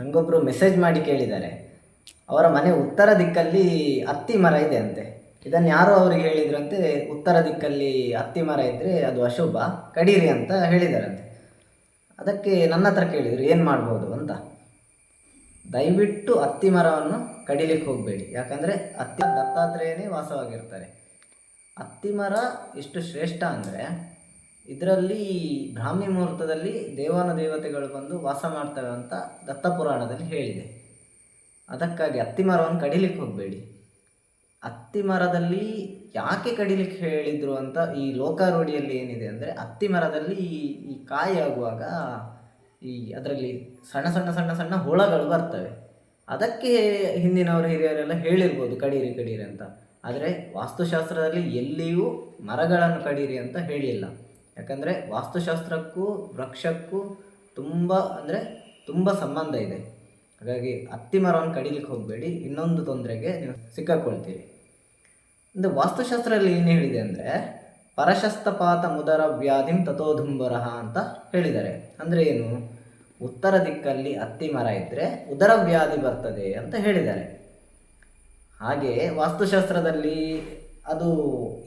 ನನಗೊಬ್ಬರು message ಮಾಡಿ ಕೇಳಿದ್ದಾರೆ. ಅವರ ಮನೆ ಉತ್ತರ ದಿಕ್ಕಲ್ಲಿ ಹತ್ತಿ ಮರ ಇದೆ ಅಂತೆ. ಇದನ್ನು ಯಾರೋ ಅವ್ರಿಗೆ ಹೇಳಿದ್ರಂತೆ ಉತ್ತರ ದಿಕ್ಕಲ್ಲಿ ಹತ್ತಿ ಮರ ಇದ್ದರೆ ಅದು ಅಶುಭ, ಕಡೀರಿ ಅಂತ ಹೇಳಿದಾರಂತೆ ಅದಕ್ಕೆ ನನ್ನ ಹತ್ರ ಕೇಳಿದರು, ಏನು ಮಾಡ್ಬೋದು ಅಂತ. ದಯವಿಟ್ಟು ಹತ್ತಿ ಮರವನ್ನು ಕಡಿಲಿಕ್ಕೆ ಹೋಗಬೇಡಿ. ಯಾಕಂದರೆ ಹತ್ತಿ ದತ್ತಾತ್ರೇಯನೇ ವಾಸವಾಗಿರ್ತಾರೆ. ಹತ್ತಿ ಮರ ಎಷ್ಟು ಶ್ರೇಷ್ಠ ಅಂದರೆ ಇದರಲ್ಲಿ ಬ್ರಾಹ್ಮಿ ಮುಹೂರ್ತದಲ್ಲಿ ದೇವನ ದೇವತೆಗಳು ಬಂದು ವಾಸ ಮಾಡ್ತವೆ ಅಂತ ದತ್ತ ಪುರಾಣದಲ್ಲಿ ಹೇಳಿದೆ. ಅದಕ್ಕಾಗಿ ಅತ್ತಿ ಮರವನ್ನು ಕಡಿಲಿಕ್ಕೆ ಹೋಗಬೇಡಿ. ಅತ್ತಿ ಮರದಲ್ಲಿ ಯಾಕೆ ಕಡಿಲಿಕ್ಕೆ ಹೇಳಿದರು ಅಂತ ಈ ಲೋಕಾರೂಢಿಯಲ್ಲಿ ಏನಿದೆ ಅಂದರೆ ಅತ್ತಿ ಮರದಲ್ಲಿ ಈ- ಈ ಕಾಯಿ ಆಗುವಾಗ ಈ ಅದರಲ್ಲಿ ಸಣ್ಣ ಸಣ್ಣ ಸಣ್ಣ ಸಣ್ಣ ಹುಳಗಳು ಬರ್ತವೆ. ಅದಕ್ಕೆ ಹಿಂದಿನವರು ಹಿರಿಯರೆಲ್ಲ ಹೇಳಿರ್ಬೋದು ಕಡೀರಿ ಕಡೀರಿ ಅಂತ. ಆದರೆ ವಾಸ್ತುಶಾಸ್ತ್ರದಲ್ಲಿ ಎಲ್ಲಿಯೂ ಮರಗಳನ್ನು ಕಡೀರಿ ಅಂತ ಹೇಳಿಲ್ಲ. ಯಾಕಂದರೆ ವಾಸ್ತುಶಾಸ್ತ್ರಕ್ಕೂ, ವೃಕ್ಷಕ್ಕೂ ತುಂಬ ಅಂದರೆ ತುಂಬ ಸಂಬಂಧ ಇದೆ. ಹಾಗಾಗಿ ಹತ್ತಿ ಮರವನ್ನು ಕಡಿಲಿಕ್ಕೆ ಹೋಗಬೇಡಿ, ಇನ್ನೊಂದು ತೊಂದರೆಗೆ ನೀವು ಸಿಕ್ಕಾಕೊಳ್ತೀರಿ. ಅಂದರೆ ವಾಸ್ತುಶಾಸ್ತ್ರದಲ್ಲಿ ಏನು ಹೇಳಿದೆ ಅಂದರೆ, ಪರಶಸ್ತಪಾತ ಮುದರ ವ್ಯಾಧಿಂ ತಥೋಧುಂಬರಹ ಅಂತ ಹೇಳಿದ್ದಾರೆ. ಅಂದರೆ ಏನು? ಉತ್ತರ ದಿಕ್ಕಲ್ಲಿ ಹತ್ತಿ ಮರ ಇದ್ದರೆ ಉದರ ವ್ಯಾಧಿ ಬರ್ತದೆ ಅಂತ ಹೇಳಿದ್ದಾರೆ. ಹಾಗೆ ವಾಸ್ತುಶಾಸ್ತ್ರದಲ್ಲಿ ಅದು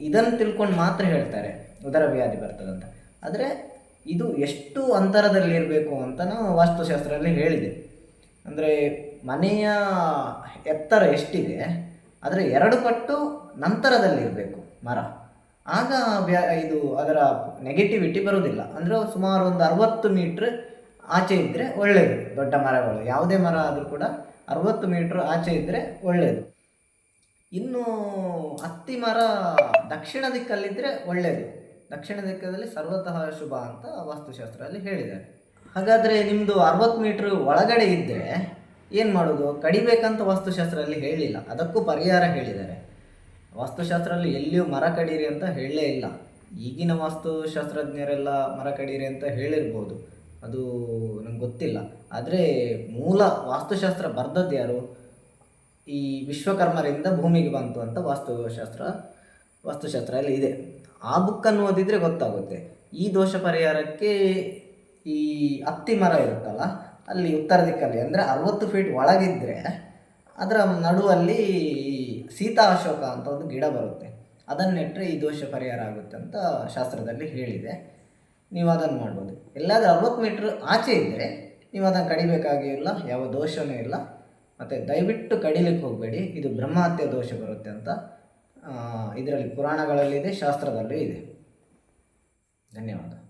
ಇದನ್ನು ತಿಳ್ಕೊಂಡು ಮಾತ್ರ ಹೇಳ್ತಾರೆ, ಉದರ ವ್ಯಾಧಿ ಬರ್ತದಂತ ಆದರೆ ಇದು ಎಷ್ಟು ಅಂತರದಲ್ಲಿರಬೇಕು ಅಂತಲೂ ವಾಸ್ತುಶಾಸ್ತ್ರದಲ್ಲಿ ಹೇಳಿದೆ. ಅಂದರೆ ಮನೆಯ ಎತ್ತರ ಎಷ್ಟಿದೆ ಅದರ ಎರಡು ಪಟ್ಟು ನಂತರದಲ್ಲಿರಬೇಕು ಮರ. ಆಗ ಇದು ಅದರ ನೆಗೆಟಿವಿಟಿ ಬರೋದಿಲ್ಲ ಅಂದರೆ ಸುಮಾರು ಒಂದು ಅರವತ್ತು ಮೀಟ್ರ್ ಆಚೆ ಇದ್ದರೆ ಒಳ್ಳೆಯದು ದೊಡ್ಡ ಮರಗಳು. ಯಾವುದೇ ಮರ ಆದರೂ ಕೂಡ ಅರವತ್ತು ಮೀಟ್ರ್ ಆಚೆ ಇದ್ದರೆ ಒಳ್ಳೆಯದು ಇನ್ನು ಹತ್ತಿ ಮರ ದಕ್ಷಿಣ ದಿಕ್ಕಲ್ಲಿದ್ದರೆ ಒಳ್ಳೆಯದು ದಕ್ಷಿಣ ದಿಕ್ಕದಲ್ಲಿ ಸರ್ವತಃ ಶುಭ ಅಂತ ವಾಸ್ತುಶಾಸ್ತ್ರದಲ್ಲಿ ಹೇಳಿದ್ದಾರೆ. ಹಾಗಾದರೆ ನಿಮ್ಮದು ಅರವತ್ತು ಮೀಟ್ರ್ ಒಳಗಡೆ ಇದ್ದರೆ ಏನು ಮಾಡೋದು? ಕಡಿಬೇಕಂತ ವಾಸ್ತುಶಾಸ್ತ್ರದಲ್ಲಿ ಹೇಳಿಲ್ಲ. ಅದಕ್ಕೂ ಪರಿಹಾರ ಹೇಳಿದ್ದಾರೆ. ವಾಸ್ತುಶಾಸ್ತ್ರದಲ್ಲಿ ಎಲ್ಲಿಯೂ ಮರ ಕಡೀರಿ ಅಂತ ಹೇಳಲೇ ಇಲ್ಲ. ಈಗಿನ ವಾಸ್ತುಶಾಸ್ತ್ರಜ್ಞರೆಲ್ಲ ಮರ ಕಡೀರಿ ಅಂತ ಹೇಳಿರ್ಬೋದು. ಅದು ನಂಗೆ ಗೊತ್ತಿಲ್ಲ. ಆದರೆ ಮೂಲ ವಾಸ್ತುಶಾಸ್ತ್ರ ಬರ್ದದ್ದು ಯಾರು? ಈ ವಿಶ್ವಕರ್ಮರಿಂದ ಭೂಮಿಗೆ ಬಂತು ಅಂತ ವಾಸ್ತುಶಾಸ್ತ್ರ ವಾಸ್ತುಶಾಸ್ತ್ರ ಅಲ್ಲಿ ಇದೆ. ಆ ಬುಕ್ಕನ್ನು ಓದಿದರೆ ಗೊತ್ತಾಗುತ್ತೆ. ಈ ದೋಷ ಪರಿಹಾರಕ್ಕೆ ಈ ಅತ್ತಿ ಮರ ಇರುತ್ತಲ್ಲ, ಅಲ್ಲಿ ಉತ್ತರ ದಿಕ್ಕಲ್ಲಿ, ಅಂದರೆ ಅರವತ್ತು ಫೀಟ್ ಒಳಗಿದ್ದರೆ ಅದರ ನಡುವಲ್ಲಿ ಸೀತಾ ಅಶೋಕ ಅಂತ ಒಂದು ಗಿಡ ಬರುತ್ತೆ. ಅದನ್ನಿಟ್ಟರೆ ನೆಟ್ಟರೆ ಈ ದೋಷ ಪರಿಹಾರ ಆಗುತ್ತೆ ಅಂತ ಶಾಸ್ತ್ರದಲ್ಲಿ ಹೇಳಿದೆ. ನೀವು ಅದನ್ನು ಮಾಡ್ಬೋದು. ಎಲ್ಲಾದರೂ ಅರವತ್ತು ಮೀಟ್ರ್ ಆಚೆ ಇದ್ದರೆ ನೀವು ಅದನ್ನು ಕಡಿಬೇಕಾಗಿಲ್ಲ ಯಾವ ದೋಷವೂ ಇಲ್ಲ. ಮತ್ತು ದಯವಿಟ್ಟು ಕಡಿಲಿಕ್ಕೆ ಹೋಗಬೇಡಿ. ಇದು ಬ್ರಹ್ಮಹತ್ಯೆ ದೋಷ ಬರುತ್ತೆ ಅಂತ ಇದರಲ್ಲಿ ಪುರಾಣಗಳಲ್ಲಿದೆ ಶಾಸ್ತ್ರದಲ್ಲೂ ಇದೆ. ಧನ್ಯವಾದ.